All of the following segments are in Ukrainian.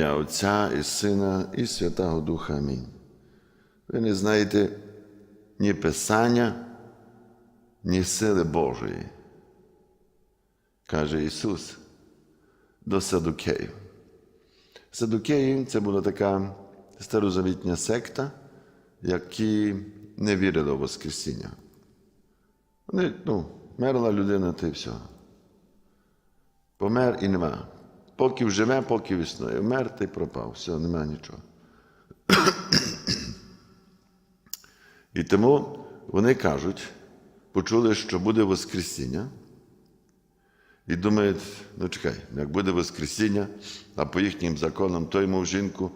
ім'я Отця і Сина, і Святого Духа. Амінь. Ви не знаєте ні Писання, ні сили Божої, каже Ісус до Садукеїв. Садукеї це була така старозавітня секта, які не вірили в Воскресіння. Вони, ну, мерла людина, та й все. Помер і нема. Поки вживе, поки існує. Вмер та й пропав. Все, нема нічого. І тому вони кажуть, почули, що буде Воскресіння, і думають, ну чекай, як буде Воскресіння, а по їхнім законам той мав жінку,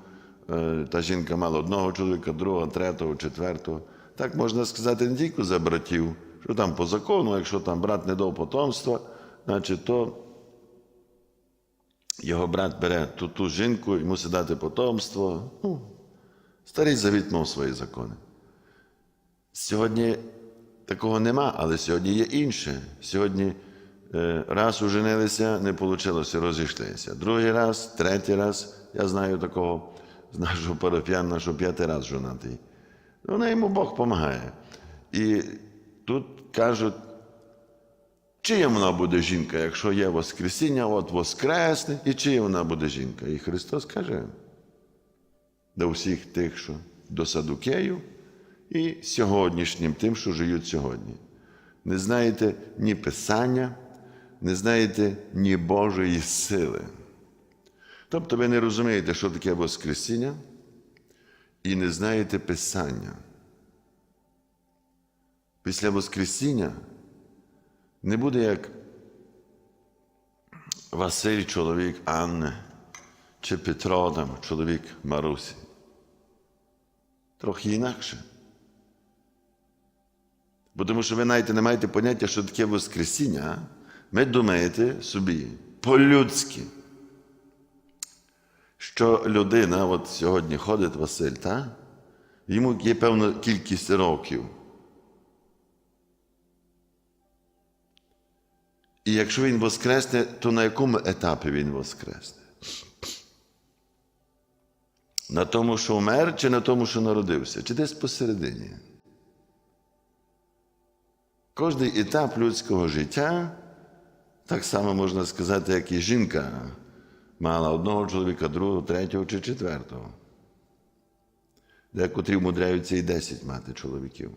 е, та жінка мала одного чоловіка, другого, третього, четвертого. Так можна сказати не тільки за братів, що там по закону, якщо там брат не дав потомства, значить то його брат бере ту, ту жінку і мусить дати потомство. Ну, старий завіт мав свої закони. Сьогодні такого нема, але сьогодні є інше. Сьогодні е, раз уженилися, не вийшло, розійшлися. Другий раз, третій раз. Я знаю такого з нашого парафіяна, що п'ятий раз жонатий. Вона йому Бог допомагає. І тут кажуть, чия вона буде жінка, якщо є Воскресіння, от Воскресне, і чия вона буде жінка? І Христос каже до всіх тих, що до Садукеїв, і сьогоднішнім тим, що живуть сьогодні. Не знаєте ні Писання, не знаєте ні Божої сили. Тобто ви не розумієте, що таке Воскресіння, і не знаєте Писання. Після Воскресіння не буде як Василь, чоловік Анни, чи Петро, там, чоловік Марусі. Трохи інакше. Бо тому що ви навіть не маєте поняття, що таке Воскресіння, ви думаєте собі по-людськи, що людина, от сьогодні ходить Василь, та? йому є певна кількість років. І якщо він воскресне, то на якому етапі він воскресне? На тому, що вмер, чи на тому, що народився, чи десь посередині? Кожний етап людського життя, так само можна сказати, як і жінка мала одного чоловіка, другого, третього чи четвертого. Декотрі вмудряються і десять мати чоловіків.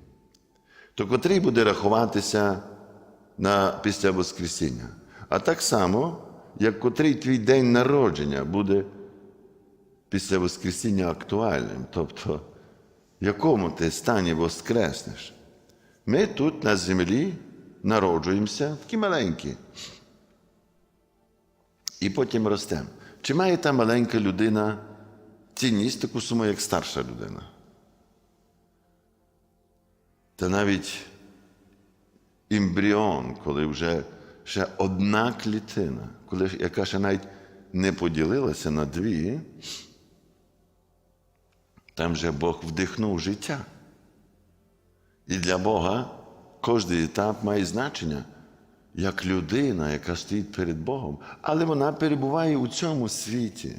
То котрий буде рахуватися на після Воскресіння. А так само, як котрий твій день народження буде після Воскресіння актуальним, тобто в якому ти стані воскреснеш. Ми тут на землі народжуємося, такі маленькі. І потім ростемо. Чи має та маленька людина цінність таку саму, як старша людина? Та навіть ембріон, коли вже ще одна клітина, коли, яка ще навіть не поділилася на дві, там вже Бог вдихнув життя. І для Бога кожний етап має значення як людина, яка стоїть перед Богом, але вона перебуває у цьому світі.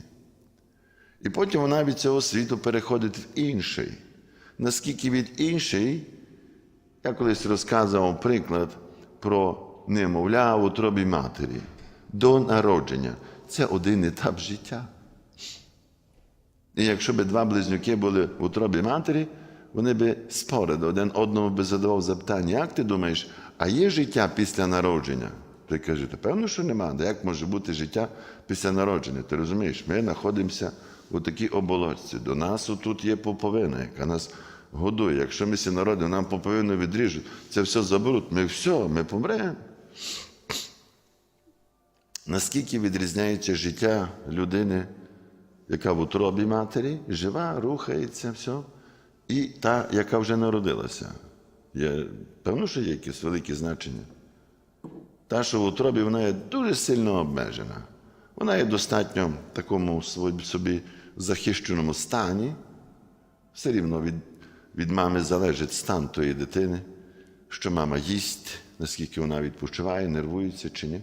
І потім вона від цього світу переходить в інший. Наскільки від інший, я колись розказував приклад про немовля в утробі матері до народження. Це один етап життя. І якщо б два близнюки були в утробі матері, вони би спорили, один одному би задавав запитання, як ти думаєш, а є життя після народження? Той каже, та певно, що нема. Да як може бути життя після народження? Ти розумієш, ми знаходимося у такій оболочці. До нас тут є поповина, яка нас годує. Якщо ми сі народимо, нам поповину відріжуть, це все заберуть, ми все, ми помремо. Наскільки відрізняється життя людини, яка в утробі матері, жива, рухається, все, і та, яка вже народилася. Є, Певно, що є якісь великі значення. Та, що в утробі, вона є дуже сильно обмежена. Вона є достатньо в такому собі захищеному стані. Все рівно від, від мами залежить стан тої дитини, що мама їсть, наскільки вона відпочиває, нервується чи ні.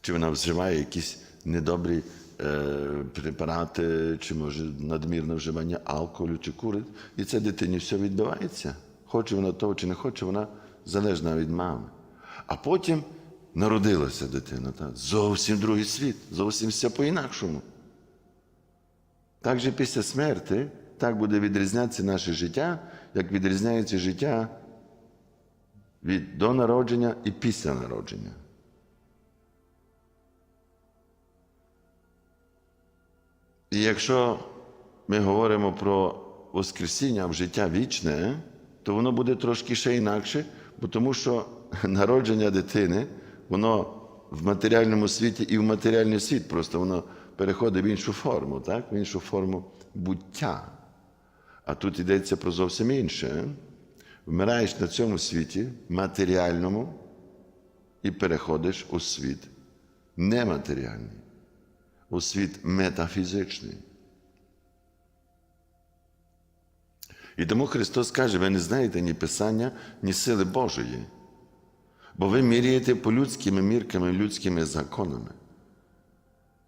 Чи вона вживає якісь недобрі е, препарати, чи може надмірне вживання алкоголю чи курить. І це дитині все відбувається. Хоче вона того чи не хоче, вона залежна від мами. А потім народилася дитина. Так? Зовсім другий світ, зовсім все по-інакшому. Так після смерти так буде відрізнятися наше життя, як відрізняється життя від до народження і після народження. І якщо ми говоримо про Воскресіння в життя вічне, то воно буде трошки ще інакше, бо тому що народження дитини, воно в матеріальному світі і в матеріальний світ, просто воно переходить в іншу форму, так? в іншу форму буття. А тут йдеться про зовсім інше. Вмираєш на цьому світі, матеріальному, і переходиш у світ нематеріальний, у світ метафізичний. І тому Христос каже, ви не знаєте ні Писання, ні сили Божої, бо ви міряєте по людськими мірками, людськими законами.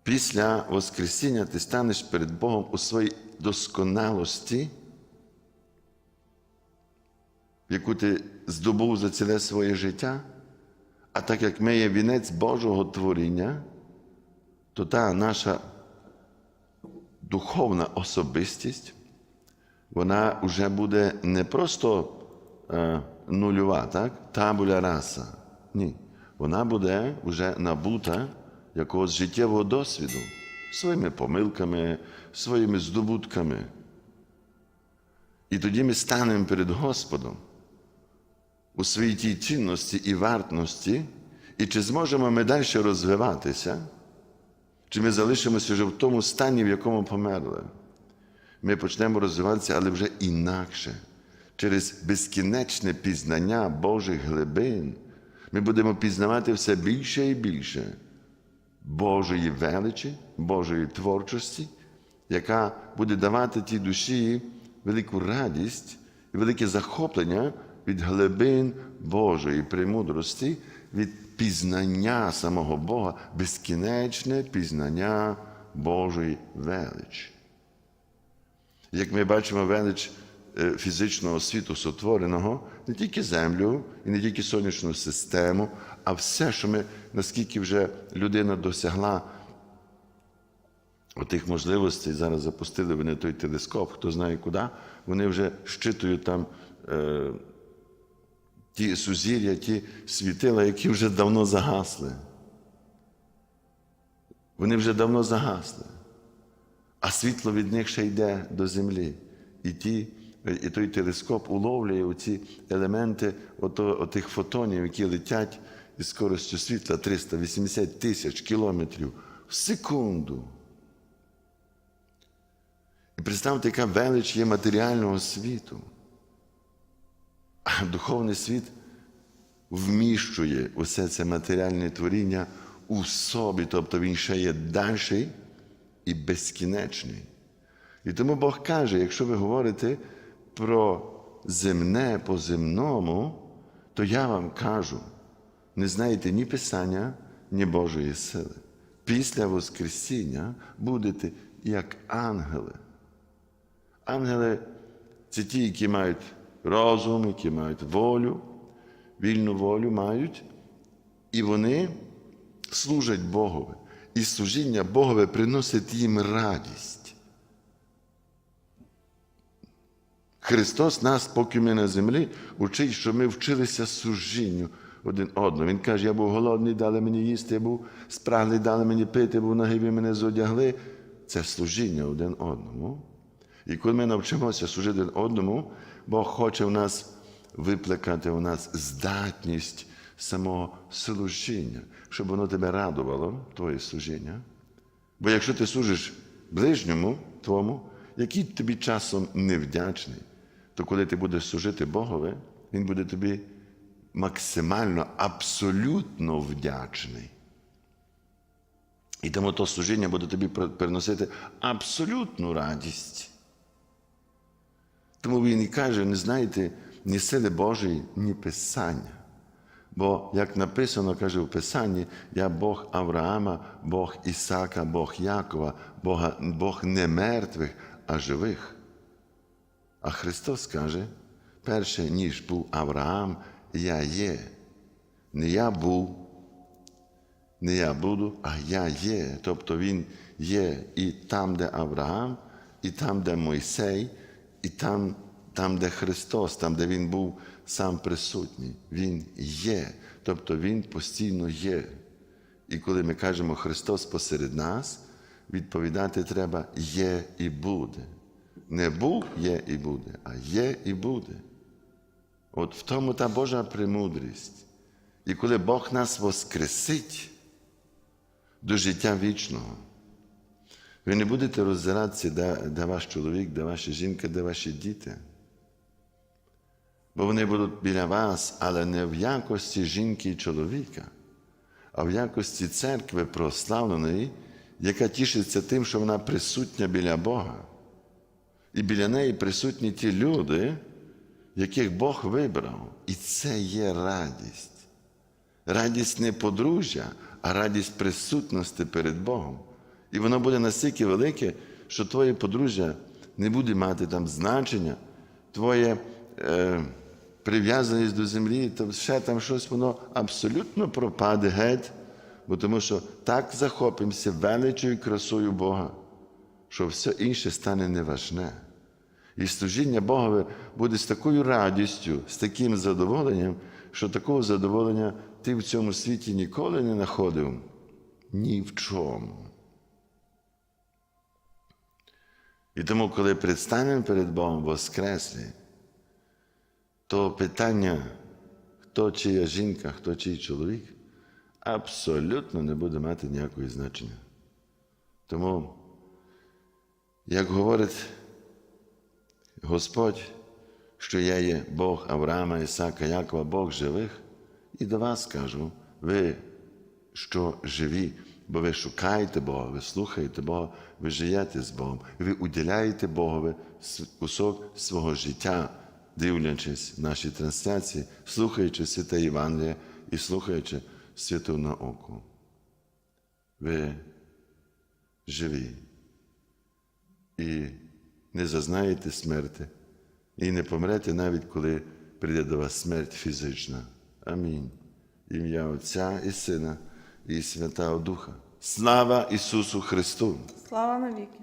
Після Воскресіння ти станеш перед Богом у своїй досконалості, яку ти здобув за ціле своє життя, а так як ми є вінець Божого творіння, то та наша духовна особистість, вона вже буде не просто е, нульова, так? табуля раса. Ні. Вона буде вже набута якогось життєвого досвіду своїми помилками, своїми здобутками. І тоді ми станемо перед Господом у своїй тій цінності і вартності, і чи зможемо ми далі розвиватися, чи ми залишимося вже в тому стані, в якому померли. Ми почнемо розвиватися, але вже інакше, через безкінечне пізнання Божих глибин. Ми будемо пізнавати все більше і більше Божої величі, Божої творчості, яка буде давати тій душі велику радість і велике захоплення від глибин Божої премудрості, від пізнання самого Бога, безкінечне пізнання Божої величі. Як ми бачимо велич фізичного світу сотвореного, не тільки землю і не тільки сонячну систему, а все, що ми, наскільки вже людина досягла отих можливостей, зараз запустили вони той телескоп, хто знає куди, вони вже щитують там е, ті сузір'я, ті світила, які вже давно загасли. Вони вже давно загасли а світло від них ще йде до землі. І ті, і той телескоп уловлює оці елементи отих фотонів, які летять із скоростю світла 380 тисяч кілометрів в секунду. І представте, яка велич є матеріального світу. А духовний світ вміщує усе це матеріальне творіння у собі, тобто він ще є дальший і безкінечний. І тому Бог каже, якщо ви говорите про земне по земному, то я вам кажу, не знаєте ні Писання, ні Божої сили. Після Воскресіння будете як ангели. Ангели це ті, які мають розум, які мають волю, вільну волю мають, і вони служать Богові. І служіння Богове приносить їм радість. Христос нас, поки ми на землі, учить, що ми вчилися служінню один одному. Він каже, я був голодний, дали мені їсти, я був спраглий, дали мені пити, був нагий, ви мене зодягли. Це служіння один одному. І коли ми навчимося служити один одному, Бог хоче в нас виплекати у нас здатність самого служіння, щоб воно тебе радувало, твоє служіння. Бо якщо ти служиш ближньому твому, який тобі часом невдячний, то коли ти будеш служити Богові, Він буде тобі максимально, абсолютно вдячний. І тому то служіння буде тобі приносити абсолютну радість. Тому він і каже, не знаєте ні сили Божої, ні Писання. Бо, як написано, каже в Писанні, я Бог Авраама, Бог Ісака, Бог Якова, Бога, Бог не мертвих, а живих. А Христос каже, перше, ніж був Авраам, я є. Не я був, не я буду, а я є. Тобто Він є і там, де Авраам, і там, де Мойсей, і там, там, де Христос, там, де Він був сам присутній. Він є. Тобто Він постійно є. І коли ми кажемо Христос посеред нас, відповідати треба є і буде. Не був є і буде, а є і буде. От в тому та Божа премудрість. І коли Бог нас воскресить до життя вічного, ви не будете роззиратися, де, де ваш чоловік, де ваша жінка, де ваші діти. Бо вони будуть біля вас, але не в якості жінки і чоловіка, а в якості церкви прославленої, яка тішиться тим, що вона присутня біля Бога. І біля неї присутні ті люди, яких Бог вибрав. І це є радість. Радість не подружжя, а радість присутності перед Богом. І воно буде настільки велике, що твоє подружжя не буде мати там значення, твоє е, прив'язаність до землі, то ще там щось воно абсолютно пропаде геть, бо тому що так захопимося величою красою Бога, що все інше стане неважне. І служіння Богове буде з такою радістю, з таким задоволенням, що такого задоволення ти в цьому світі ніколи не знаходив ні в чому. І тому, коли предстанемо перед Богом Воскреслі, то питання, хто чия жінка, хто чий чоловік, абсолютно не буде мати ніякого значення. Тому, як говорить Господь, що я є Бог Авраама, Ісака, Якова, Бог живих, і до вас кажу, ви, що живі, бо ви шукаєте Бога, ви слухаєте Бога, ви живете з Богом, ви уділяєте Богові кусок свого життя, дивлячись наші трансляції, слухаючи святе Євангеліє і слухаючи святу науку. Ви живі і не зазнаєте смерти, і не помрете навіть коли прийде до вас смерть фізична. Амінь. Ім'я Отця і Сина, і Святого Духа. Слава Ісусу Христу! Слава навіки.